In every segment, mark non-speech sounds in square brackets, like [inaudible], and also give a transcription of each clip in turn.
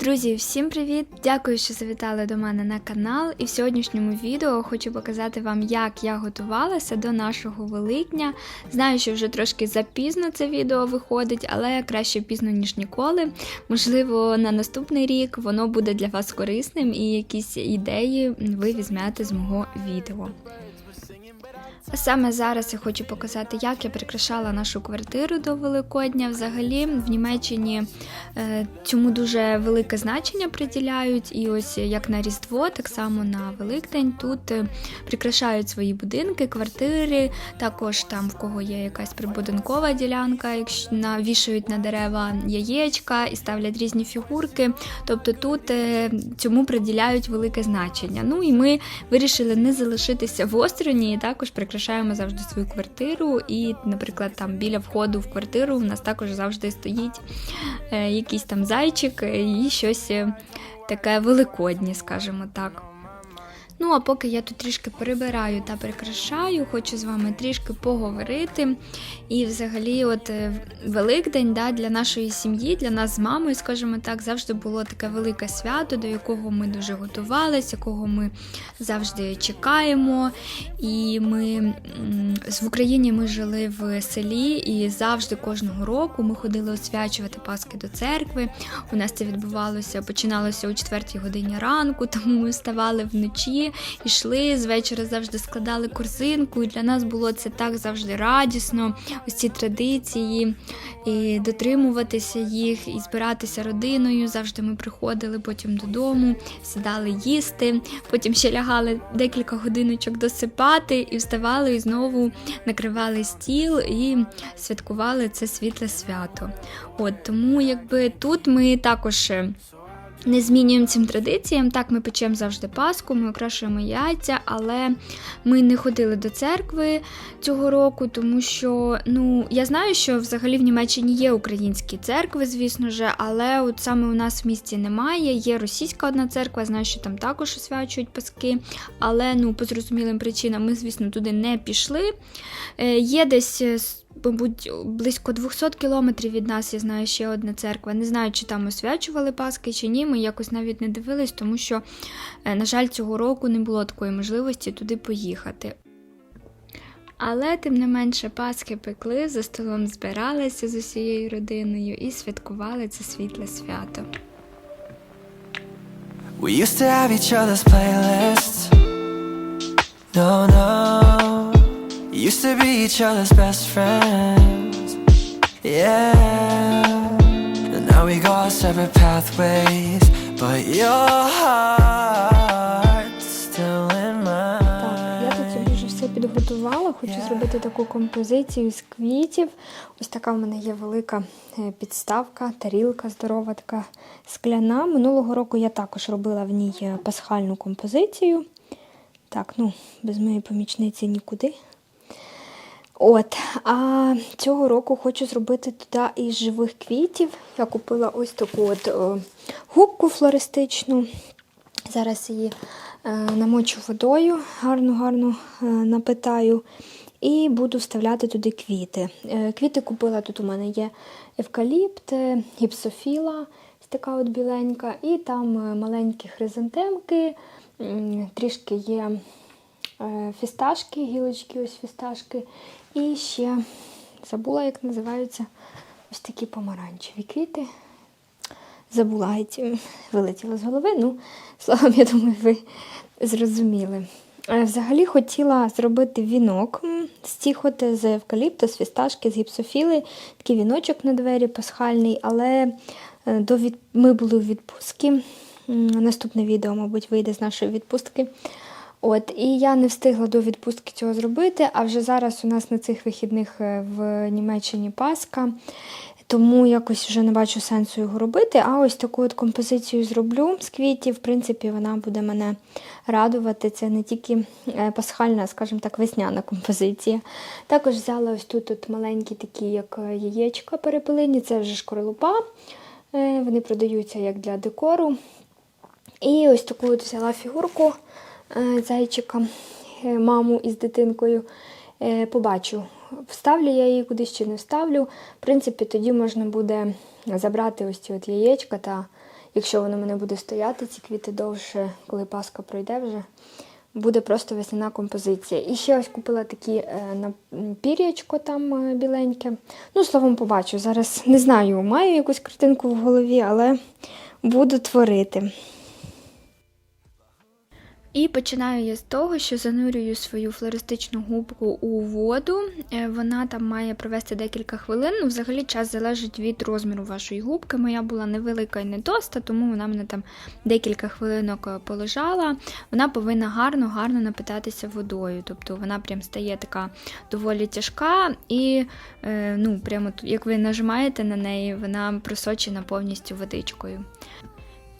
Друзі, всім привіт! Дякую, що завітали до мене на канал. І в сьогоднішньому відео хочу показати вам, як я готувалася до нашого Великдня. Знаю, що вже трошки запізно це відео виходить, але краще пізно, ніж ніколи. Можливо, на наступний рік воно буде для вас корисним і якісь ідеї ви візьмете з мого відео. А Саме зараз я хочу показати, як я прикрашала нашу квартиру до Великодня. Взагалі в Німеччині е, цьому дуже велике значення приділяють. І ось як на Різдво, так само на Великдень тут е, прикрашають свої будинки, квартири. Також там в кого є якась прибудинкова ділянка, якщо на вішають на дерева яєчка і ставлять різні фігурки. Тобто тут е, цьому приділяють велике значення. Ну і ми вирішили не залишитися в острові і також прикрашаємо завжди свою квартиру. І, наприклад, там біля входу в квартиру в нас також завжди стоїть е, якийсь там зайчик і щось е, таке великоднє, скажімо так. Ну, а поки я тут трішки перебираю та прикрашаю, хочу з вами трішки поговорити. І взагалі, от е, Великдень да, для нашої сім'ї, для нас з мамою, скажімо так, завжди було таке велике свято, до якого ми дуже готувалися, якого ми завжди чекаємо. І ми в Україні ми жили в селі, і завжди кожного року ми ходили освячувати Паски до церкви. У нас це відбувалося, починалося о 4 годині ранку, [laughs] тому ми вставали вночі йшли з вечора, завжди складали корзинку. І для нас було це так завжди радісно. Ось ці традиції, і дотримуватися їх, і збиратися родиною. Завжди ми приходили потім додому, сідали їсти, потім ще лягали декілька годиночок досипати і вставали і знову накривали стіл і святкували це світле свято. От тому, якби тут ми також. Е, не змінюємо цим традиціям. Так, ми печемо завжди паску, ми окрашуємо яйця, але ми не ходили до церкви цього року, тому що ну я знаю, що взагалі в Німеччині є українські церкви, звісно ж, але от саме у нас в місті немає. Є російська одна церква, знаю, що там також освячують паски, але ну по зрозумілим причинам ми, звісно, туди не пішли. Е, є десь. Мабуть, близько 200 кілометрів від нас я знаю ще одна церква. Не знаю, чи там освячували Паски чи ні. Ми якось навіть не дивились, тому що, е, на жаль, цього року не було такої можливості туди поїхати. Але тим не менше Пасхи пекли, за столом збиралися з усією родиною і святкували це світле свято. We used to have each other's playlists. No, no. Used to be each other's best friends. Yeah. And now we go our separate pathways. But your heart's still in Так, я тут вже все підготувала. Хочу Yeah. зробити таку композицію з квітів. Ось така в мене є велика е, підставка, тарілка здорова, така скляна. Минулого року я також робила в ній е, пасхальну композицію. Так, ну, без моєї помічниці нікуди. От, а цього року хочу зробити туди із живих квітів. Я купила ось таку от о, губку флористичну. Зараз її е, намочу водою, гарно-гарно е, напитаю. І буду вставляти туди квіти. Е, квіти купила тут у мене є евкаліпт, е, гіпсофіла, така от біленька, і там е, маленькі хризантемки, трішки є е, фісташки, гілочки, ось фісташки. І ще забула, як називаються ось такі помаранчеві квіти. Забула, геть вилетіла з голови. Ну, [laughs] словом, я думаю, ви зрозуміли. Е, Взагалі хотіла зробити вінок з цих от з евкаліпту, з фісташки, з гіпсофіли, такий віночок на двері пасхальний, але е, до від... ми були у відпустці. Наступне відео, мабуть, вийде з нашої відпустки. От, і я не встигла до відпустки цього зробити, а вже зараз у нас на цих вихідних е, в Німеччині Пасха, тому якось вже не бачу сенсу його робити. А ось таку от композицію зроблю з квітів. В принципі, вона буде мене радувати. Це не тільки е, пасхальна, скажімо так, весняна композиція. Також взяла ось тут от маленькі такі, як е, яєчка перепилені, це вже шкорлупа. Е, Вони продаються як для декору. І ось таку от взяла фігурку зайчика, е, маму із дитинкою. Е, Побачу, вставлю я її кудись чи не вставлю. В принципі, тоді можна буде забрати ось ці от яєчка та якщо воно мене буде стояти, ці квіти довше, коли Пасха пройде вже, буде просто весняна композиція. І ще ось купила такі е, пір'ячко там е, біленьке. Ну, словом, побачу. Зараз не знаю, маю якусь картинку в голові, але буду творити. І починаю я з того, що занурюю свою флористичну губку у воду. Е, Вона там має провести декілька хвилин. Ну, взагалі час залежить від розміру вашої губки. Моя була невелика і не тоста, тому вона мене там декілька хвилинок е, полежала. Вона повинна гарно-гарно напитатися водою. Тобто вона прям стає така доволі тяжка, і е, ну, прямо як ви нажимаєте на неї, вона просочена повністю водичкою.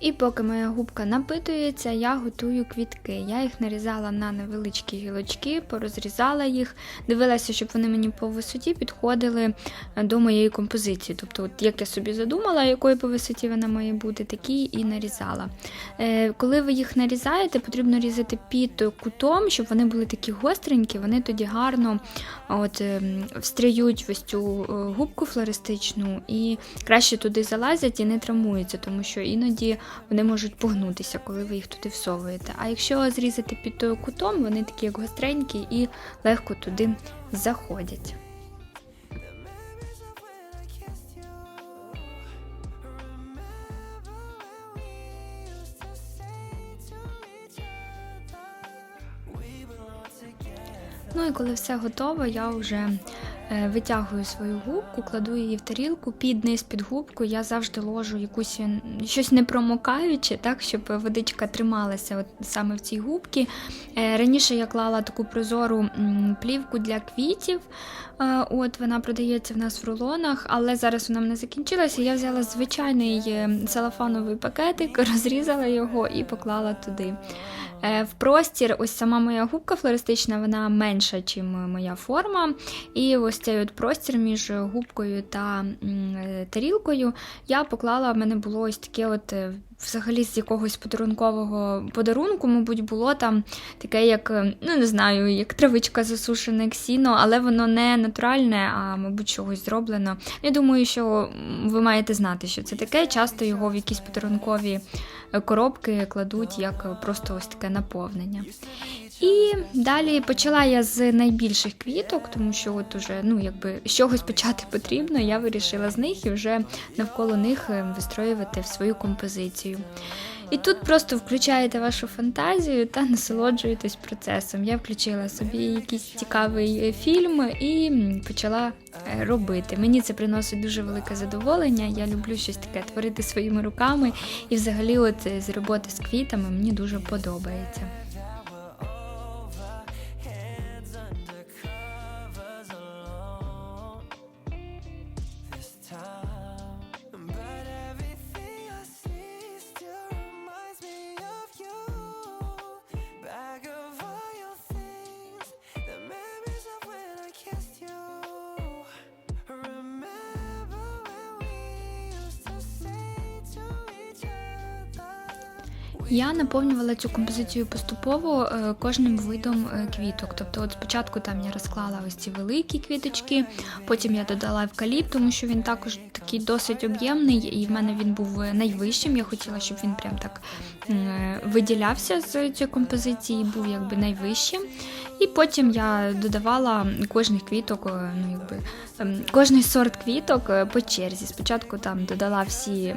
І поки моя губка напитується, я готую квітки. Я їх нарізала на невеличкі гілочки, порозрізала їх, дивилася, щоб вони мені по висоті підходили е, до моєї композиції. Тобто, от як я собі задумала, якої по висоті вона має бути, такі і нарізала. Е, коли ви їх нарізаєте, потрібно різати під кутом, щоб вони були такі гостренькі, вони тоді гарно от, ем, встряють ось цю е, губку флористичну і краще туди залазять і не травмуються, тому що іноді вони можуть погнутися, коли ви їх туди всовуєте. А якщо зрізати під кутом, вони такі як гостренькі і легко туди заходять. Ну і коли все готово, я вже витягую свою губку, кладу її в тарілку, під низ під губку я завжди ложу якусь щось непромокаюче, так, щоб водичка трималася от саме в цій губці. Е, Раніше я клала таку прозору плівку для квітів. Е, От вона продається в нас в рулонах, але зараз вона мене закінчилася. Я взяла звичайний е, целофановий пакетик, [laughs] розрізала його і поклала туди. Е, В простір, ось сама моя губка флористична, вона менша, ніж моя форма. І ось цей от простір між губкою та е, тарілкою я поклала, в мене було ось таке от. е, Взагалі з якогось подарункового подарунку, мабуть, було там таке, як, е, ну не знаю, як травичка засушене як сіно, але воно не натуральне, а мабуть, чогось зроблено. Я думаю, що ви маєте знати, що це таке. Часто його в якісь подарункові коробки кладуть як просто ось таке наповнення. І далі почала я з найбільших квіток, тому що от уже ну якби з чогось почати потрібно. Я вирішила з них і вже навколо них е, вистроювати в свою композицію. І тут просто включаєте вашу фантазію та насолоджуєтесь процесом. Я включила собі якийсь цікавий е, фільм і почала е, робити. Мені це приносить дуже велике задоволення. Я люблю щось таке творити своїми руками. І взагалі, от е, з роботи з квітами мені дуже подобається. Я наповнювала цю композицію поступово е, кожним видом е, квіток. Тобто, от спочатку там я розклала ось ці великі квіточки, потім я додала евкаліпт, тому що він також такий досить об'ємний, і в мене він був е, найвищим. Я хотіла, щоб він прям так виділявся з цієї композиції, був якби найвищим. І потім я додавала кожних квіток, ну якби ем, кожний сорт квіток по черзі. Спочатку там додала всі.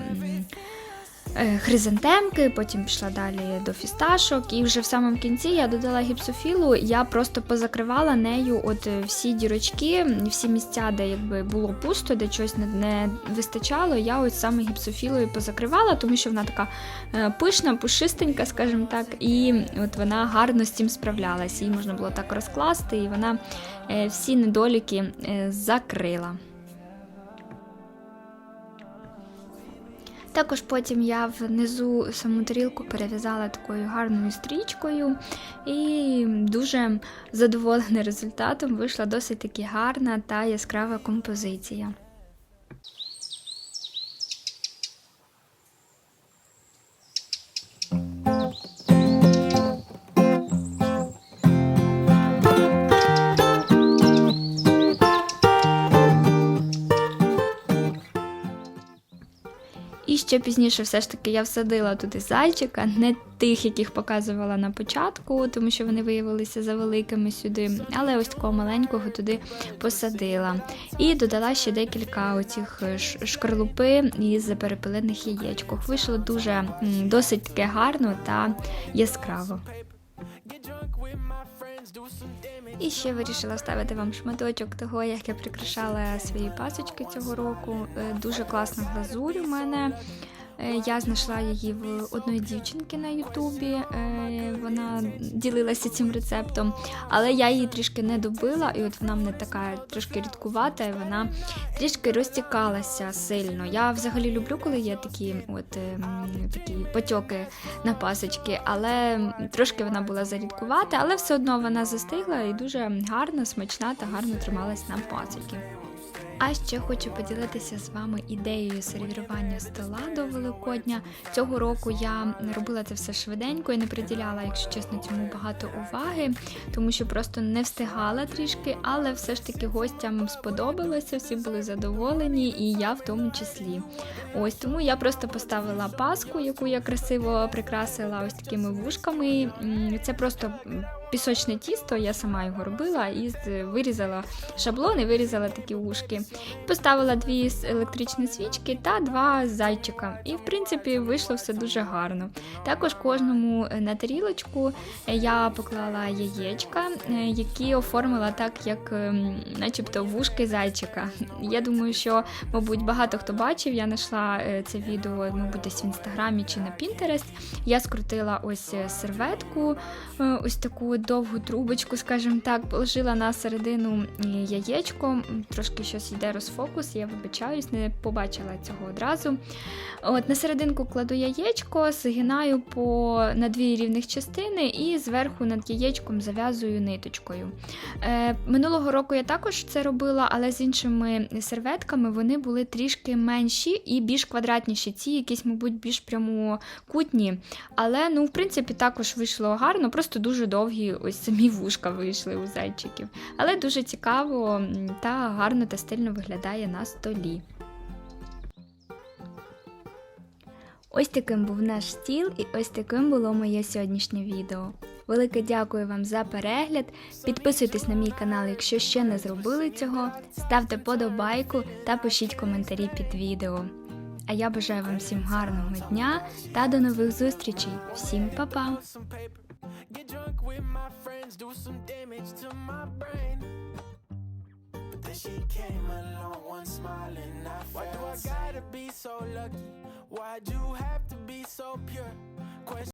Е, хризантемки, потім пішла далі до фісташок, і вже в самому кінці я додала гіпсофілу. Я просто позакривала нею от е, всі дірочки, всі місця, де якби було пусто, де чогось не, вистачало. Я ось саме гіпсофілою позакривала, тому що вона така е, пишна, пушистенька, скажімо так, і от вона гарно з цим справлялась. Її можна було так розкласти, і вона всі недоліки закрила. Також потім я внизу саму тарілку перев'язала такою гарною стрічкою і дуже задоволена результатом. Вийшла досить таки гарна та яскрава композиція. Ще пізніше, все ж таки, я всадила туди зайчика, не тих, яких показувала на початку, тому що вони виявилися завеликими сюди, але ось такого маленького туди посадила. І додала ще декілька оцих е, шкарлупи із перепелиних яєчок. Вийшло дуже досить таке гарно та яскраво. І ще вирішила ставити вам шматочок того, як я прикрашала свої пасочки цього року. Е, Дуже класна глазурь у мене. Е, Я знайшла її в одної дівчинки на Ютубі. Е, Вона ділилася цим рецептом, але я її трішки не добила, і от вона мене така трошки рідкувата, і вона трішки розтікалася сильно. Я взагалі люблю, коли є такі от ем, такі потьоки на пасочки, але трошки вона була зарідкувата, але все одно вона застигла і дуже гарна, смачна та гарно трималась на пасоки. А ще хочу поділитися з вами ідеєю сервірування стола до Великодня. Цього року я робила це все швиденько і не приділяла, якщо чесно, цьому багато уваги, тому що просто не встигала трішки, але все ж таки гостям сподобалося, всі були задоволені, і я в тому числі. Ось тому я просто поставила паску, яку я красиво прикрасила ось такими вушками. Це просто пісочне тісто, я сама його робила і вирізала шаблон і вирізала такі вушки. Поставила дві електричні свічки та два зайчика. І, в принципі, вийшло все дуже гарно. Також кожному е, на тарілочку е, я поклала яєчка, е, які оформила так, як ем, начебто вушки зайчика. Я думаю, що, мабуть, багато хто бачив. Я знайшла це відео, мабуть, десь в інстаграмі чи на Pinterest. Я скрутила ось серветку, ось таку довгу трубочку, скажімо так, положила на середину е, яєчко. Трошки щось йде розфокус, я вибачаюсь, не побачила цього одразу. От на серединку кладу яєчко, згинаю по на дві рівних частини і зверху над яєчком зав'язую ниточкою. Е, минулого року я також це робила, але з іншими серветками вони були трішки менші і більш квадратніші. Ці якісь, мабуть, більш прямокутні. Але ну, в принципі, також вийшло гарно, просто дуже довгі ось самі вушка вийшли у зайчиків. Але дуже цікаво та гарно та стильно виглядає на столі. Ось таким був наш стіл, і ось таким було моє сьогоднішнє відео. Велике дякую вам за перегляд. Підписуйтесь на мій канал, якщо ще не зробили цього. Ставте подобайку та пишіть коментарі під відео. А я бажаю вам всім гарного дня та до нових зустрічей. Всім па-па! Get drunk with my friends, do some damage to my brain. But then she came along, one smiling, I Why do I gotta be so lucky? Why'd you have to be so pure? Question